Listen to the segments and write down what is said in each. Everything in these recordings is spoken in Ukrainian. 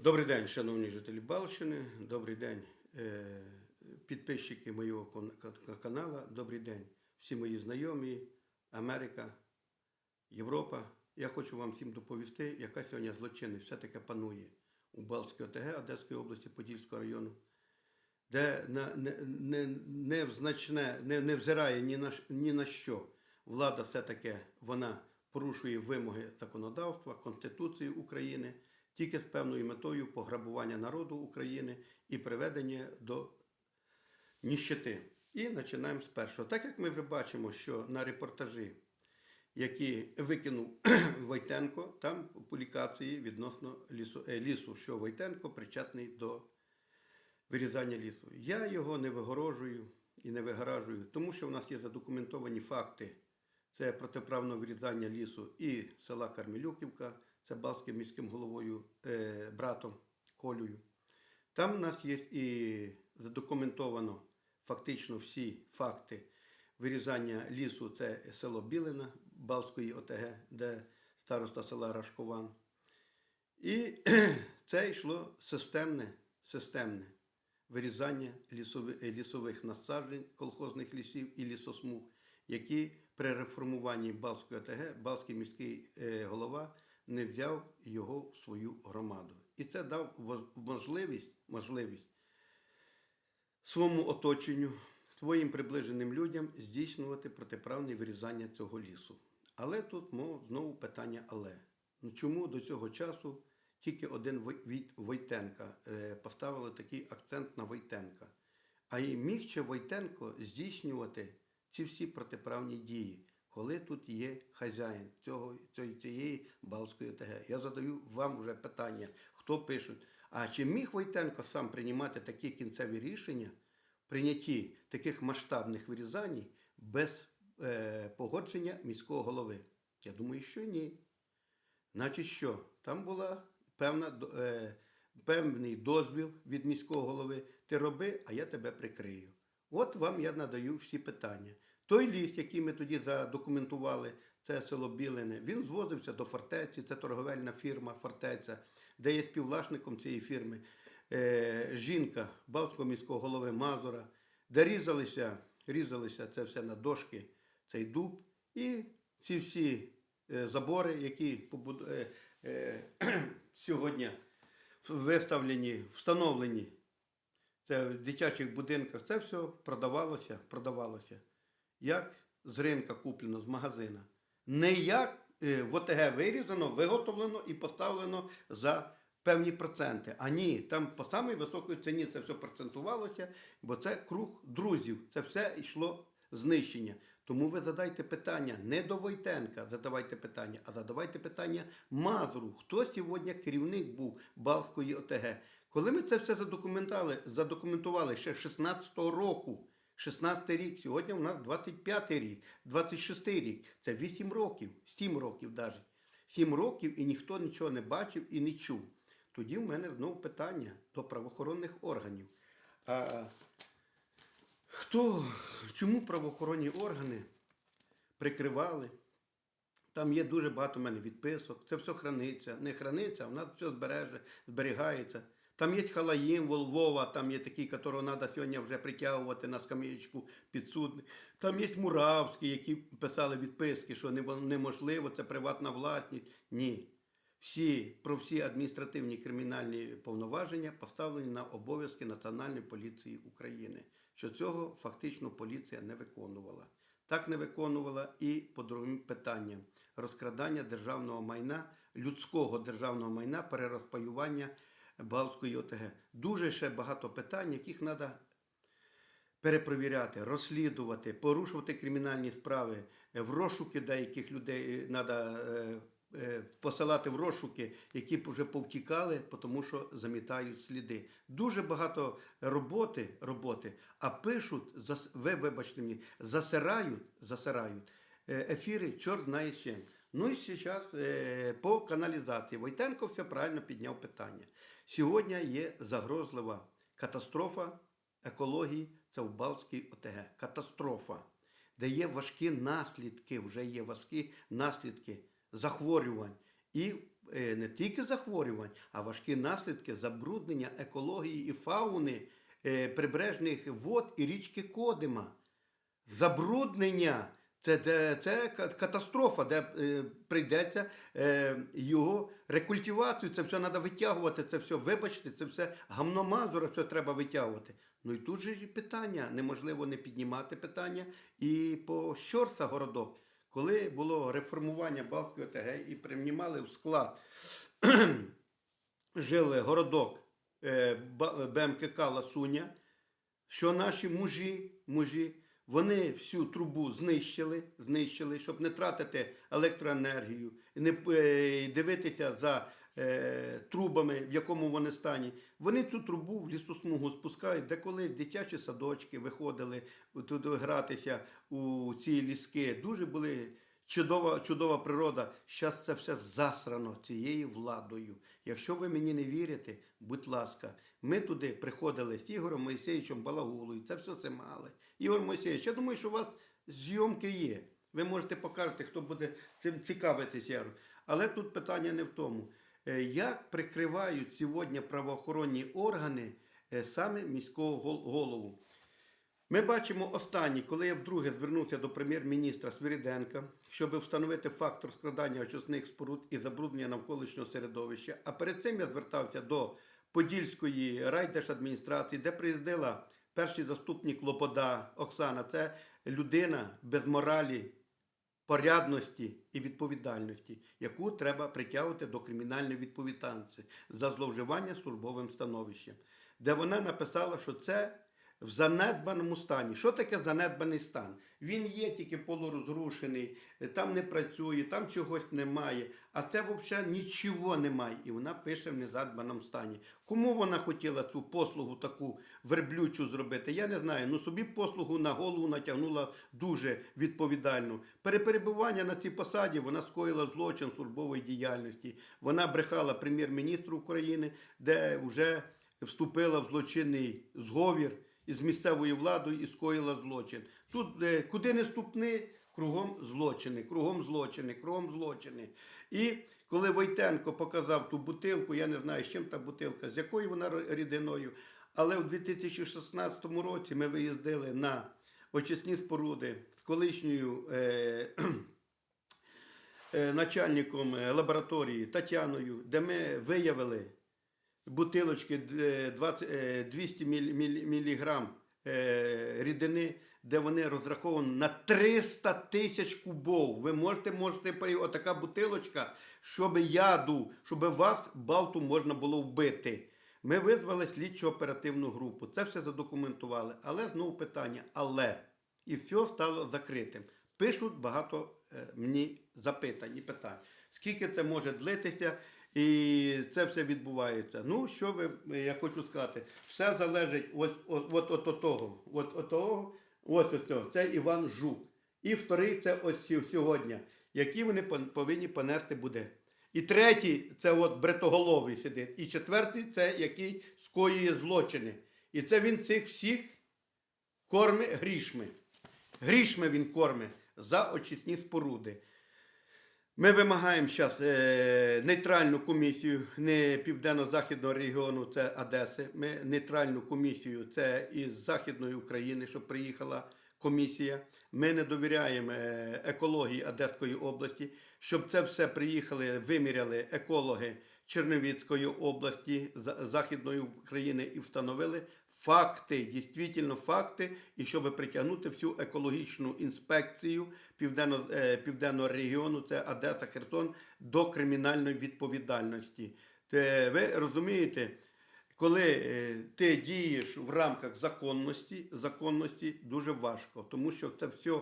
Добрий день, шановні жителі Балщини. Добрий день, е, підписчики моєго каналу. Добрий день, всі мої знайомі, Америка, Європа. Я хочу вам всім доповісти, яка сьогодні злочинність все-таки панує у Балтській ОТГ Одеської області Подільського району, де на, не, не, не взирає ні на, ні на що. Влада все-таки вона порушує вимоги законодавства, Конституції України тільки з певною метою пограбування народу України і приведення до ніщити. І починаємо з першого. Так як ми вже бачимо, що на репортажі, які викинув Войтенко, там публікації відносно лісу, е, лісу, що Войтенко причетний до вирізання лісу. Я його не вигорожую і не вигаражую, тому що в нас є задокументовані факти. Це протиправне вирізання лісу і села Кармелюківка, це Балським міським головою е, братом Колею. Там у нас є і задокументовано фактично всі факти вирізання лісу. Це село Білина Балської ОТГ, де староста села Рашкован. І це йшло системне, системне вирізання лісових, лісових насаджень, колхозних лісів і лісосмуг, які при реформуванні Балської ОТГ, Балський міський е, голова не взяв його в свою громаду. І це дав можливість, можливість своєму оточенню, своїм приближеним людям здійснювати протиправне вирізання цього лісу. Але тут мов, знову питання але. Ну, чому до цього часу тільки один від Войтенка е, поставили такий акцент на Войтенка? А і міг ще Войтенко здійснювати ці всі протиправні дії, коли тут є хазяїн цього, цієї, Балської ОТГ. Я задаю вам вже питання, хто пишуть, а чи міг Войтенко сам приймати такі кінцеві рішення прийнятті таких масштабних вирізань без е, погодження міського голови? Я думаю, що ні. Значить, що? Там була певна, е, певний дозвіл від міського голови. Ти роби, а я тебе прикрию. От вам я надаю всі питання. Той ліс, який ми тоді задокументували, це село Білине, він звозився до фортеці, це торговельна фірма Фортеця, де є співвласником цієї фірми е, жінка Балтського міського голови Мазура, де різалися, різалися це все на дошки, цей дуб, і ці всі е, забори, які побуд... е, е, сьогодні виставлені, встановлені це в дитячих будинках, це все продавалося, продавалося. Як з ринка куплено, з магазина. Не як е, в ОТГ вирізано, виготовлено і поставлено за певні проценти. А ні, там по самій високій ціні це все процентувалося, бо це круг друзів. Це все йшло знищення. Тому ви задайте питання не до Войтенка, задавайте питання, а задавайте питання Мазуру. Хто сьогодні керівник був Балської ОТГ? Коли ми це все задокументували, задокументували ще 16-го року, 16 рік, сьогодні у нас 25 рік, 26 рік, це 8 років, 7 років навіть. 7 років і ніхто нічого не бачив і не чув. Тоді в мене знову питання до правоохоронних органів. А хто, чому правоохоронні органи прикривали? Там є дуже багато в мене відписок, це все храниться. Не храниться, а в нас все збереже, зберігається. Там є Халаїм, Волвова, там є такий, якого треба сьогодні вже притягувати на скам'ячку підсудних. Там є Муравський, які писали відписки, що неможливо, це приватна власність. Ні. Всі, про всі адміністративні кримінальні повноваження поставлені на обов'язки Національної поліції України, що цього фактично поліція не виконувала. Так не виконувала і по другим питанням розкрадання державного майна, людського державного майна, перерозпаювання Балтської ОТГ. Дуже ще багато питань, яких треба перепровіряти, розслідувати, порушувати кримінальні справи, е, в розшуки деяких людей треба посилати в розшуки, які вже повтікали, тому що замітають сліди. Дуже багато роботи, роботи а пишуть, ви вибачте мені, засирають, засирають е, ефіри, чорт знає чим. Ну і зараз е, по каналізації. Войтенко все правильно підняв питання. Сьогодні є загрозлива катастрофа екології, це в Балтській ОТГ. Катастрофа, де є важкі наслідки, вже є важкі наслідки захворювань і е, не тільки захворювань, а важкі наслідки забруднення екології і фауни е, прибережних вод і річки Кодима. Забруднення це, це, це катастрофа, де е, прийдеться е, його рекультивацію, це все треба витягувати, це все, вибачте, це все гамно Мазура, все треба витягувати. Ну і тут же питання, неможливо не піднімати питання. І по Щорса городок, коли було реформування Балтської ОТГ і приймали в склад жили городок е, Ба- БМКК Ласуня, що наші мужі, мужі, вони всю трубу знищили, знищили, щоб не тратити електроенергію, не е, дивитися за е, трубами, в якому вони стані. Вони цю трубу в лісосмугу спускають, де коли дитячі садочки виходили туди гратися у ці ліски. Дуже були чудова, чудова природа. Зараз це все засрано цією владою. Якщо ви мені не вірите, будь ласка, ми туди приходили з Ігорем Моїсеєвичем Балагулою, це все знімали. Ігор Моїсеєвич, я думаю, що у вас зйомки є. Ви можете покажете, хто буде цим цікавитися. Але тут питання не в тому. Е, Як прикривають сьогодні правоохоронні органи е, саме міського голову? Ми бачимо останній, коли я вдруге звернувся до прем'єр-міністра Свириденка, щоб встановити факт розкрадання очисних споруд і забруднення навколишнього середовища. А перед цим я звертався до Подільської райдержадміністрації, де приїздила перший заступник Лобода Оксана. Це людина без моралі, порядності і відповідальності, яку треба притягувати до кримінальної відповідальності за зловживання службовим становищем, де вона написала, що це в занедбаному стані. Що таке занедбаний стан? Він є тільки полурозрушений, там не працює, там чогось немає, а це взагалі нічого немає. І вона пише в незадбаному стані. Кому вона хотіла цю послугу таку верблючу зробити? Я не знаю. Ну собі послугу на голову натягнула дуже відповідальну. Пере перебування на цій посаді вона скоїла злочин службової діяльності. Вона брехала прем'єр-міністру України, де вже вступила в злочинний зговір із місцевою владою і скоїла злочин. Тут е, куди не ступни, кругом злочини, кругом злочини, кругом злочини. І коли Войтенко показав ту бутилку, я не знаю, з чим та бутилка, з якою вона рідиною. Але в 2016 році ми виїздили на очисні споруди з колишньою е, е, начальником е, лабораторії Тетяною, де ми виявили бутилочки е, 20, е, 200 міль- міль- міліграм е, рідини, де вони розраховані на 300 тисяч кубов. Ви можете, можете отака бутилочка, щоб яду, щоб вас балту можна було вбити. Ми визвали слідчо оперативну групу. Це все задокументували. Але знову питання, але і все стало закритим. Пишуть багато е, мені запитань і питань. Скільки це може длитися? І це все відбувається. Ну, що ви, я хочу сказати, все залежить ось от, от, от, того. От, от того, ось ось цього. Це Іван Жук. І вторий це ось сьогодні, які вони повинні понести буде. І третій це от бретоголовий сидить. І четвертий це який скоює злочини. І це він цих всіх корми грішми. Грішми він корме за очисні споруди. Ми вимагаємо зараз е, нейтральну комісію, не південно-західного регіону, це Одеси. Ми нейтральну комісію, це із Західної України, щоб приїхала комісія. Ми не довіряємо е, екології Одеської області, щоб це все приїхали, виміряли екологи Чернівецької області, Західної України і встановили факти, дійсно факти, і щоб притягнути всю екологічну інспекцію південно, е, південного регіону, це Одеса, Херсон, до кримінальної відповідальності. Те, ви розумієте, коли е, ти дієш в рамках законності, законності дуже важко, тому що це все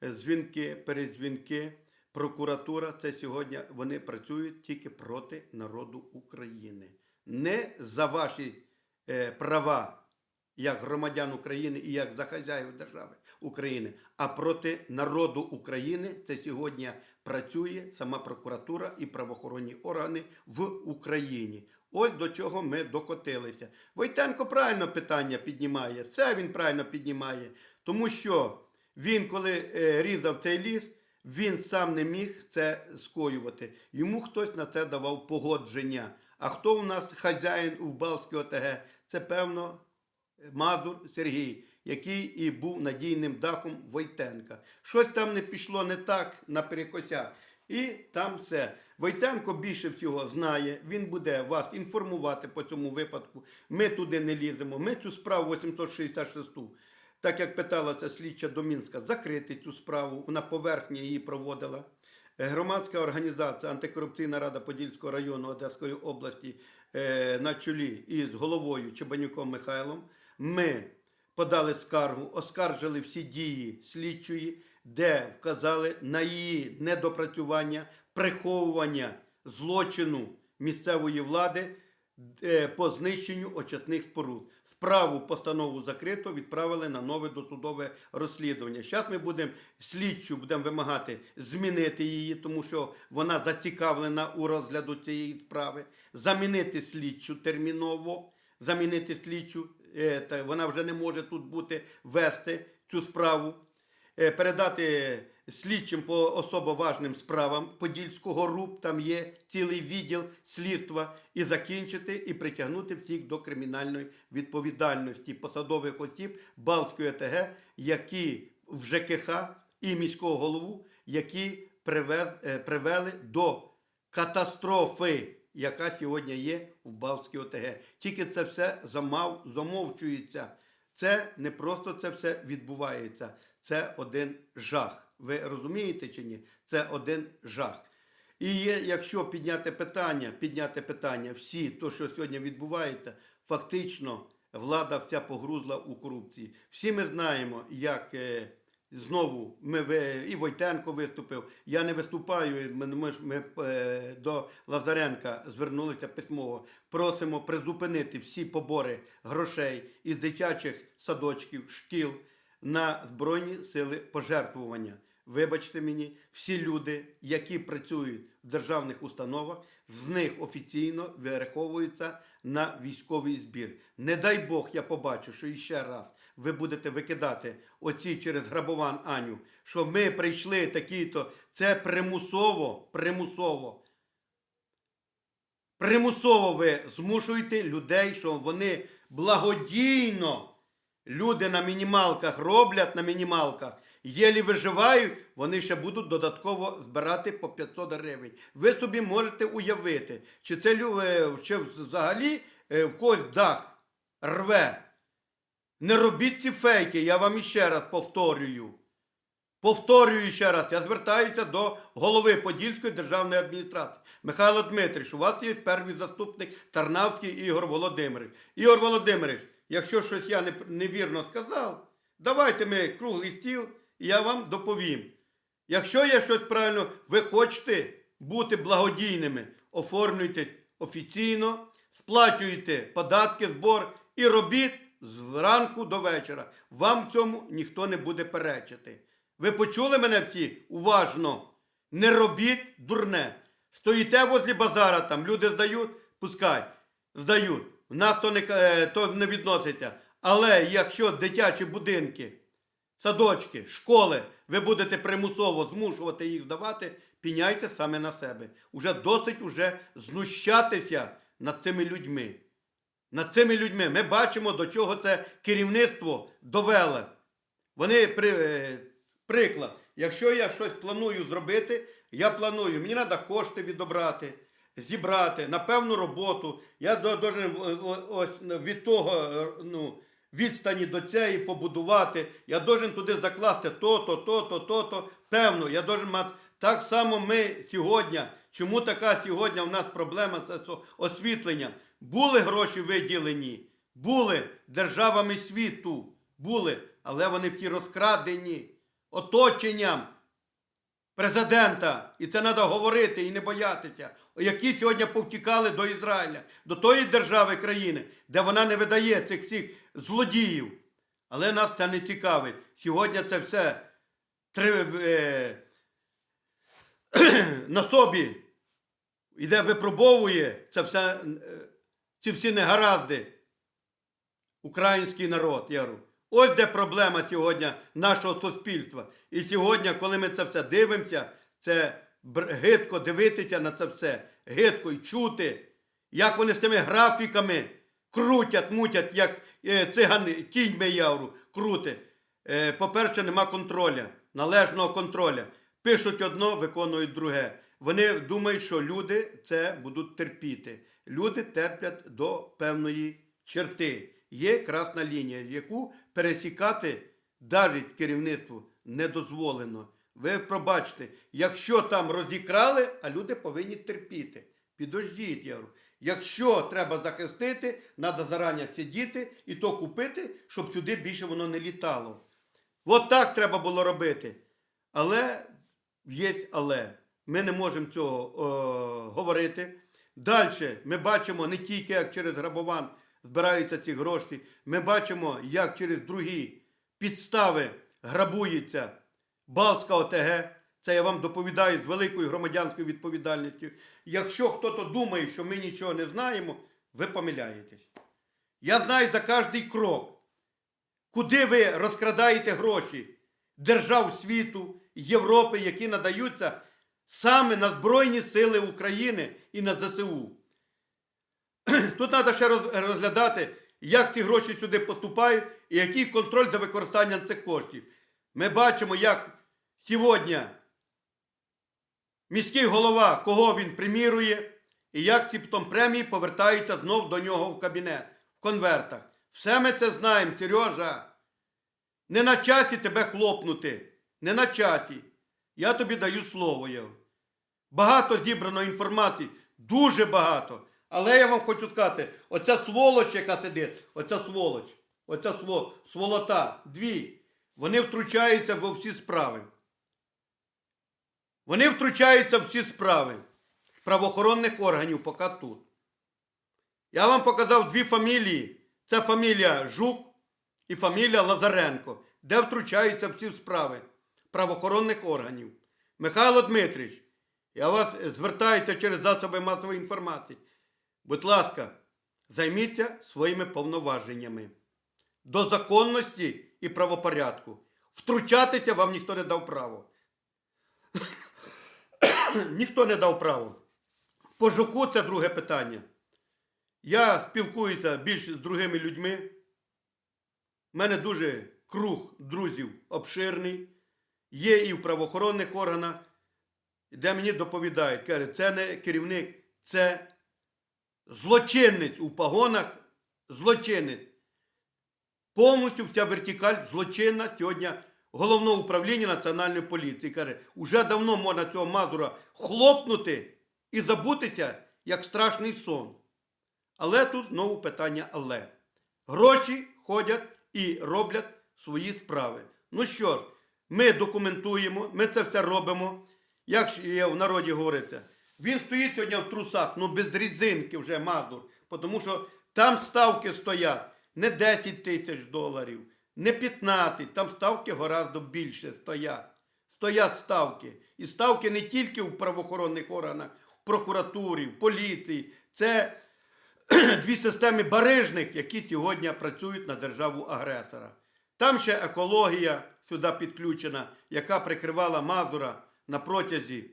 е, дзвінки, передзвінки, прокуратура, це сьогодні вони працюють тільки проти народу України. Не за ваші права як громадян України і як за хазяїв держави України, а проти народу України це сьогодні працює сама прокуратура і правоохоронні органи в Україні. Ось до чого ми докотилися. Войтенко правильно питання піднімає. Це він правильно піднімає, тому що він, коли е, різав цей ліс, він сам не міг це скоювати. Йому хтось на це давав погодження. А хто у нас хазяїн у Балській ОТГ? Це певно Мазур Сергій, який і був надійним дахом Войтенка. Щось там не пішло не так наперекосяк. І там все. Войтенко більше всього знає, він буде вас інформувати по цьому випадку. Ми туди не ліземо. Ми цю справу 866, так як питалася слідча Домінська, закрити цю справу. Вона поверхні її проводила. Е, Громадська організація Антикорупційна рада Подільського району Одеської області е, на чолі із головою Чебанюком Михайлом. Ми подали скаргу, оскаржили всі дії слідчої, де вказали на її недопрацювання, приховування злочину місцевої влади е, по знищенню очисних споруд. Справу постанову закрито відправили на нове досудове розслідування. Зараз ми будемо слідчу будемо вимагати змінити її, тому що вона зацікавлена у розгляду цієї справи, замінити слідчу терміново, замінити слідчу, вона вже не може тут бути вести цю справу. Е, передати слідчим по особо важним справам Подільського РУП, там є цілий відділ слідства, і закінчити і притягнути всіх до кримінальної відповідальності посадових осіб Балтської ОТГ, які в ЖКХ і міського голову, які привез, е, привели до катастрофи, яка сьогодні є в Балтській ОТГ. Тільки це все замав, замовчується. Це не просто це все відбувається, це один жах. Ви розумієте чи ні? Це один жах. І є, якщо підняти питання, підняти питання, всі, то, що сьогодні відбувається, фактично влада вся погрузла у корупції. Всі ми знаємо, як е, знову ми і Войтенко виступив. Я не виступаю. Ми, ми, ми е, до Лазаренка звернулися письмово. Просимо призупинити всі побори грошей із дитячих садочків, шкіл на Збройні сили пожертвування. Вибачте мені, всі люди, які працюють в державних установах, з них офіційно вираховуються на військовий збір. Не дай Бог, я побачу, що іще раз ви будете викидати оці через грабован Аню, що ми прийшли такі-то. Це примусово, примусово. Примусово ви змушуєте людей, що вони благодійно люди на мінімалках роблять на мінімалках, єлі виживають, вони ще будуть додатково збирати по 500 гривень. Ви собі можете уявити, чи це е, чи взагалі е, в когось дах рве. Не робіть ці фейки, я вам іще раз повторюю. Повторюю ще раз, я звертаюся до голови Подільської державної адміністрації. Михайло Дмитрич, у вас є перший заступник Тарнавський Ігор Володимирович. Ігор Володимирович, якщо щось я невірно сказав, давайте ми круглий стіл, і я вам доповім. Якщо я щось правильно, ви хочете бути благодійними, оформлюйтесь офіційно, сплачуйте податки, збор і робіть з ранку до вечора. Вам цьому ніхто не буде перечити. Ви почули мене всі уважно? Не робіть дурне. Стоїте возле базара, там люди здають, пускай, здають. В нас то не, е, то не відноситься. Але якщо дитячі будинки, садочки, школи, ви будете примусово змушувати їх здавати, піняйте саме на себе. Уже досить уже знущатися над цими людьми. Над цими людьми. Ми бачимо, до чого це керівництво довело. Вони при, е, приклад. Якщо я щось планую зробити, я планую, мені треба кошти відобрати, зібрати на певну роботу. Я до- должен е, від того е, ну, відстані до цієї побудувати. Я должен туди закласти то-то, то-то, то-то. Певно, я должен мати. Так само ми сьогодні. Чому така сьогодні у нас проблема з освітленням? Були гроші виділені, були державами світу, були, але вони всі розкрадені оточенням президента. І це треба говорити і не боятися. Які сьогодні повтікали до Ізраїля, до тої держави країни, де вона не видає цих всіх злодіїв. Але нас це не цікавить. Сьогодні це все три, е, на собі іде випробовує це все, е, ці всі негаразди. Український народ, я говорю, Ось де проблема сьогодні нашого суспільства. І сьогодні, коли ми це все дивимося, це гидко дивитися на це все, гидко і чути, як вони з тими графіками крутять, мутять, як е, циган кіньми явру крути. Е, по-перше, нема контроля, належного контроля. Пишуть одно, виконують друге. Вони думають, що люди це будуть терпіти. Люди терплять до певної черти. Є красна лінія, яку пересікати навіть керівництву не дозволено. Ви пробачте, якщо там розікрали, а люди повинні терпіти. Підождіть, я говорю. Якщо треба захистити, треба зарані сидіти і то купити, щоб сюди більше воно не літало. От так треба було робити. Але є але. Ми не можемо цього о, говорити. Далі ми бачимо не тільки як через грабован збираються ці гроші, ми бачимо, як через другі підстави грабується Балтська ОТГ. Це я вам доповідаю з великою громадянською відповідальністю. Якщо хтось думає, що ми нічого не знаємо, ви помиляєтесь. Я знаю за кожний крок, куди ви розкрадаєте гроші держав світу, Європи, які надаються саме на Збройні Сили України і на ЗСУ. Тут треба ще розглядати, як ці гроші сюди поступають і який контроль за використанням цих коштів. Ми бачимо, як сьогодні міський голова, кого він примірує, і як ці потім премії повертаються знов до нього в кабінет в конвертах. Все ми це знаємо, Сережа. Не на часі тебе хлопнути. Не на часі. Я тобі даю слово. Єв. Багато зібрано інформації, дуже багато. Але я вам хочу сказати, оця сволоч, яка сидить, оця сволоч, оця сво, сволота, дві, вони втручаються во всі справи. Вони втручаються в всі справи правоохоронних органів, поки тут. Я вам показав дві фамілії. Це фамілія Жук і фамілія Лазаренко, де втручаються всі справи правоохоронних органів. Михайло Дмитрич, я вас е, звертаюся через засоби масової інформації. Будь ласка, займіться своїми повноваженнями до законності і правопорядку. Втручатися вам ніхто не дав право. ніхто не дав право. По жуку це друге питання. Я спілкуюся більше з другими людьми. У мене дуже круг друзів обширний. Є і в правоохоронних органах, де мені доповідають, каже, це не керівник, це злочинець у погонах, злочинець. Повністю вся вертикаль злочинна сьогодні головного управління Національної поліції. Каже, уже давно можна цього Мазура хлопнути і забутися, як страшний сон. Але тут знову питання але. Гроші ходять і роблять свої справи. Ну що ж, ми документуємо, ми це все робимо. Як є в народі говориться, він стоїть сьогодні в трусах, ну без різинки вже Мазур, тому що там ставки стоять не 10 тисяч доларів, не 15, там ставки гораздо більше стоять. Стоять ставки. І ставки не тільки в правоохоронних органах, в прокуратурі, в поліції. Це дві системи барижних, які сьогодні працюють на державу агресора. Там ще екологія сюди підключена, яка прикривала Мазура на протязі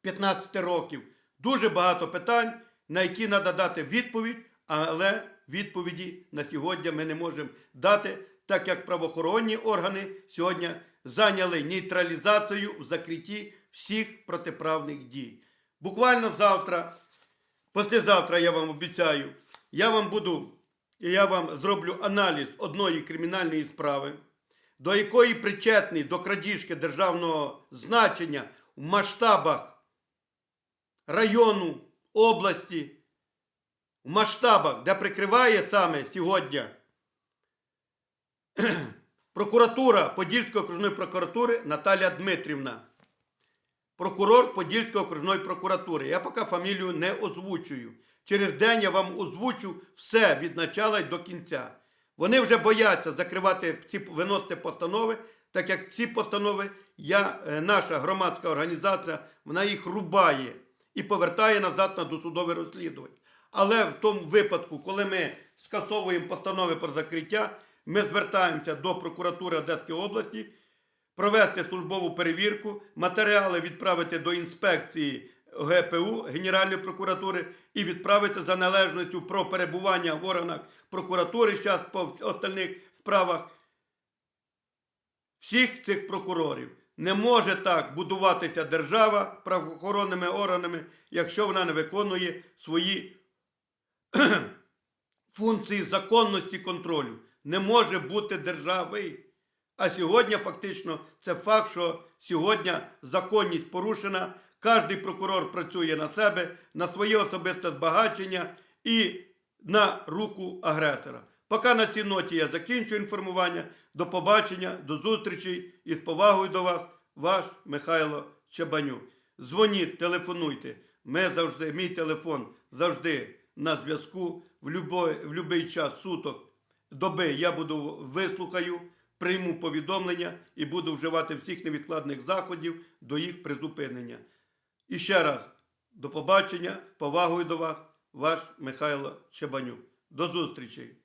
15 років. Дуже багато питань, на які треба дати відповідь, але відповіді на сьогодні ми не можемо дати, так як правоохоронні органи сьогодні зайняли нейтралізацію в закритті всіх протиправних дій. Буквально завтра, післязавтра я вам обіцяю, я вам буду, я вам зроблю аналіз одної кримінальної справи, до якої причетний до крадіжки державного значення в масштабах району, області, в масштабах, де прикриває саме сьогодні прокуратура Подільської окружної прокуратури Наталія Дмитрівна. Прокурор Подільської окружної прокуратури. Я поки фамілію не озвучую. Через день я вам озвучу все від начала й до кінця. Вони вже бояться закривати ці виносити постанови, так як ці постанови я, е, наша громадська організація, вона їх рубає і повертає назад на досудове розслідування. Але в тому випадку, коли ми скасовуємо постанови про закриття, ми звертаємося до прокуратури Одеської області провести службову перевірку, матеріали відправити до інспекції ГПУ Генеральної прокуратури і відправити за належністю про перебування в органах прокуратури зараз по остальних справах всіх цих прокурорів. Не може так будуватися держава правоохоронними органами, якщо вона не виконує свої функції законності контролю. Не може бути держави. А сьогодні фактично це факт, що сьогодні законність порушена. Кожний прокурор працює на себе, на своє особисте збагачення і на руку агресора. Поки на цій ноті я закінчую інформування. До побачення, до зустрічі і з повагою до вас, ваш Михайло Чабанюк. Дзвоніть, телефонуйте. Ми завжди, мій телефон завжди на зв'язку в будь-який час суток доби я буду вислухаю, прийму повідомлення і буду вживати всіх невідкладних заходів до їх призупинення. І ще раз, до побачення, з повагою до вас, ваш Михайло Чебанюк. До зустрічі!